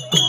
you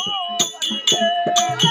Narayana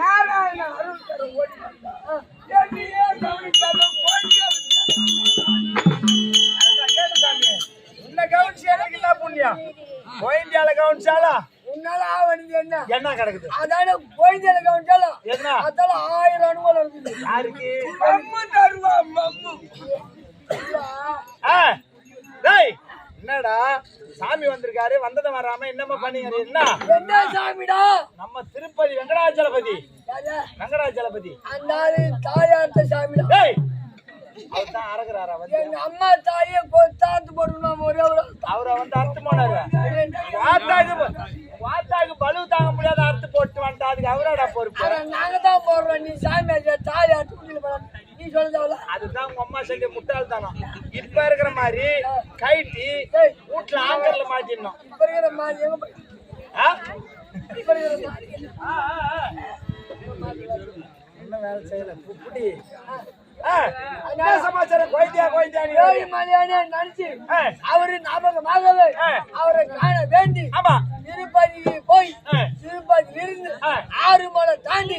Narayana அருள் தர ஓடி வந்தா. கேட்டியே கவனிக்காம போயிட்டே அதான் கேளு சாமி. உன்னை கவனிச்சு எனக்கு என்ன புண்ணியம்? கோயந்தியால கவனிச்சாலா? உன்னால ஆவணிது என்ன என்ன கிடக்குது அதான கோயில கவனிச்சாலும் என்ன அதால ஆயிரம் அனுபவம் இருக்குது யாருக்கு மம்மு தருவா டேய், என்னடா சாமி வந்திருக்காரு வந்ததை வராம என்னமா பண்ணீங்க? என்ன? என்ன சாமிடா? நம்ம திருப்பதி வெங்கடாச்சலபதி யாரு? வெங்கடாச்சலபதி அந்த தாயார்த்த சாமிடா. டேய் அவர் தான் அறகுறாரா வந்து. எங்க அம்மா தாலிய கொத்தாந்து போடணும் ஒரே. அவரை வந்து அறுத்து போனாரு. வாத்தாக்கு வாத்தாக்கு பலு தாங்க முடியாத அறுத்து போட்டு வந்துட்டா. அதுக்கு அவரோட பொறுப்பு. நாங்க தான் போடுறோம். நீ சாமி தாலி அறுத்து அதுதான் உங்க அம்மா செஞ்ச முட்டாள்தானம். இப்ப இருக்கிற மாதிரி கைட்டி வீட்டுல ஆங்கர்ல மாட்டிடணும். இப்ப இருக்கிற மாதிரி? இப்ப இருக்கிற மாதிரி ஆ, ஆ, ஆ. என்ன வேலை செய்யல? புடி. ஆ, என்ன சமாச்சாரம்? கோயந்தியா கோயந்தியா நீ? ஏழு மலையானே நினைச்சு. ஆ, அவரு ஞாபகமாகவே. அவரை காண வேண்டி ஆமா. திருப்பதிக்கு போய் ஆ. திருப்பதி இருந்து ஆ. ஆறு மலை தாண்டி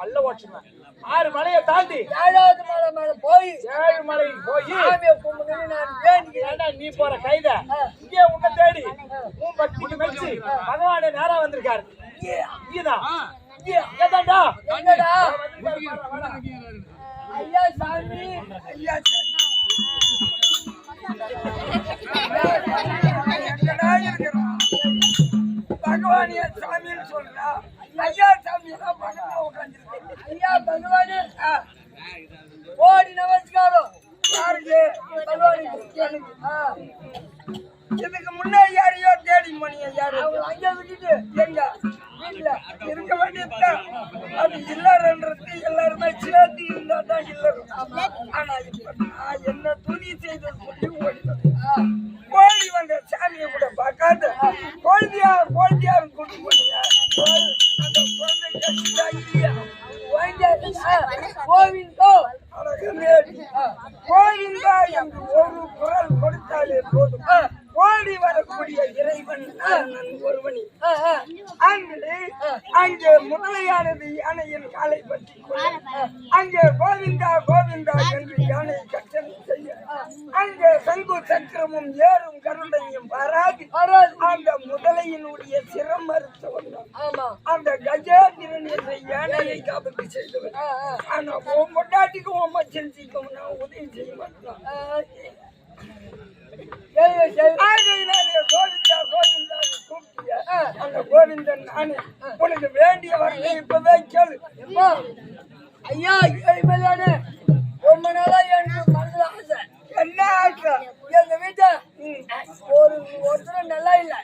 டேய், பல்ல ஓட்டுங்க ஆறு மலையை தாண்டி ஏழாவது மலை மேல போய் ஏழு மலைக்கு போய் சாமியை கும்பிட்டு நான் வேண்டிக்கிறேன். ஏன்டா நீ போற கைத? இங்கே உன்னை தேடி உன் பக்திக்கு மெச்சி பகவானே நேரா வந்திருக்காரு. இங்கதான். ஏதாண்டா என்னடா வாடா, வாடா. ஐயா சாமி பகவானிய சாமின்னு சொல்றா. ஐயா சாமி தான் பக்கத்துல உட்காந்துருக்கு ஐயா பகவானே கோடி நமஸ்காரம். யாருக்கு? பகவானுக்கு. இதுக்கு முன்னே யாரையோ தேடி மணிய யாரு? அவங்க அங்கே விட்டுட்டு எங்க? வீட்டுல இருக்க வேண்டியதுதான். அது இல்லறன்றது எல்லாருமே சேர்த்து இருந்தா தான் இல்லறம். ஆனா இப்ப நான் என்ன துணி செய்து சொல்லி ஓடி வந்தேன். ஓடி வந்த சாமியை கூட பார்க்காத. குழந்தையார் கோவிந்தோ கோவிந்தா என்று ஒரு குரல் கொடுத்தாலே போதும் ஓடி வரக்கூடிய இறைவன் நான் ஒருவனி அங்கே அங்கே முதலையானது யானையின் காலை பற்றி அங்கே கோவிந்தா கோவிந்தா என்று யானை கட்டளை அங்கே சங்கு சக்கரமும் ஏறும் கருணையும் பாராது அந்த முதலையினுடைய சிரம் மறுத்து வந்தான் ஆமா. அந்த கஜேந்திரன் என்ற யானையை காப்பத்து செய்தவன். ஆனா உன் பொண்டாட்டிக்கும் உன் மச்சன்சிக்கும் நான் உதவி செய்ய மாட்டேன்? அந்த கோவிந்தன் நானே உனக்கு வேண்டிய வரலை இப்பவே கேளு. ஐயா ஏழ்மையானே ரொம்ப நாளா எனக்கு மனசுல ஆசை. என்ன எங்க வீட்டுல ஒரு ஒருத்தர் நல்லா இல்லை.